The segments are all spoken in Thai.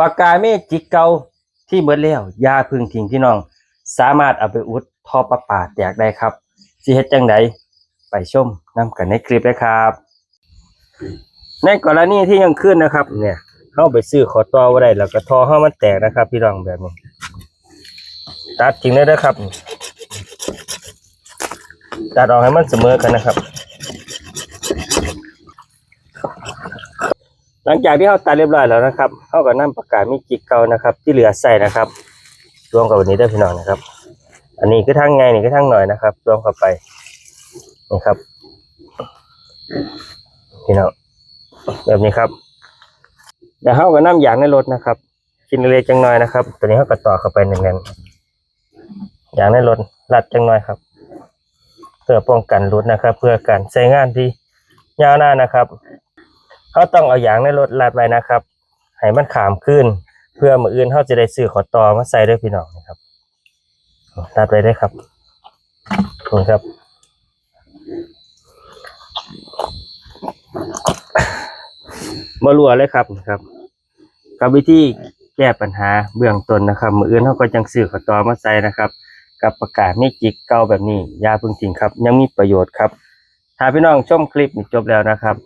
ปากกาเมจิกเก่าที่เบิดแล้วยาพึ่งทิ้งพี่น้อง สามารถเอาไปอุดท่อประปาแตกได้ครับสิเฮ็ดจังไดไปชมนํกันในคลิปเลยครับ ในกรณีที่ยังขึ้นนะครับ เนี่ยเข้าไปซื้อขอต่อไว้ได้แล้วก็ท่อเฮามันแตกนะครับ พี่น้องแบบนี้ตัดทิ้งได้เด้อครับตัดออกให้มันเสมอกันนะครับ ลังจากที่เขาตัดเรียบร้อยแล้วนะครับเขาก็นำปากกามีจิกเกานะครับ ที่เหลือใส่นะครับ รวมกับวันนี้ได้พี่น้องนะครับ อันนี้คือทั้งไงนี่คือทั้งหน่อยนะครับ รวมเข้าไปนี่ครับพี่น้องแบบนี้ครับเดี๋ยวเขาก็นำยางในรถนะครับชิ้นเล็กจังหน่อยนะครับ ตัวนี้เขาก็ต่อเข้าไปแน่นๆยางในรถรัดจังหน่อยครับ เพื่อป้องกันรุดนะครับ เพื่อการใช้งานที่ยาวนานนะครับ เขาต้องเอาอย่างในรถลัดไว้นะครับให้มันขามขึ้น เพื่อมืออื่นเขาจะได้ซื้อขอต่อมาใส่ด้วยพี่น้องนะครับลัดไว้ได้ครับขอบคุณครับมาลัวเลยครับนะครับกับวิธีแก้ปัญหาเบื้องต้นนะครับมืออื่นเขาก็จังซื้อขอต่อมาใส่นะครับ กับประกาศไม่จิกเก่าแบบนี้ยาพึ่งทิ้งครับ ยังมีประโยชน์ครับ ถ้าพี่น้องชมคลิปนี้จบแล้วนะครับ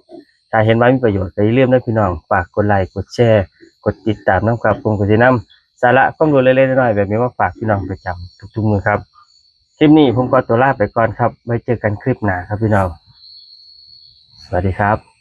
ถ้าเห็นว่ามีประโยชน์ก็อย่าลืมนะพี่น้องฝากกดไลค์กดแชร์กดติดตามน้ำครับผมก็จะนำสาระความรู้เล็กๆน้อยๆแบบนี้ว่าฝากพี่น้องประจำทุกๆมือครับคลิปนี้ผมก็ตัวลาไปก่อนครับไว้เจอกันคลิปหน้าครับพี่น้อง สวัสดีครับ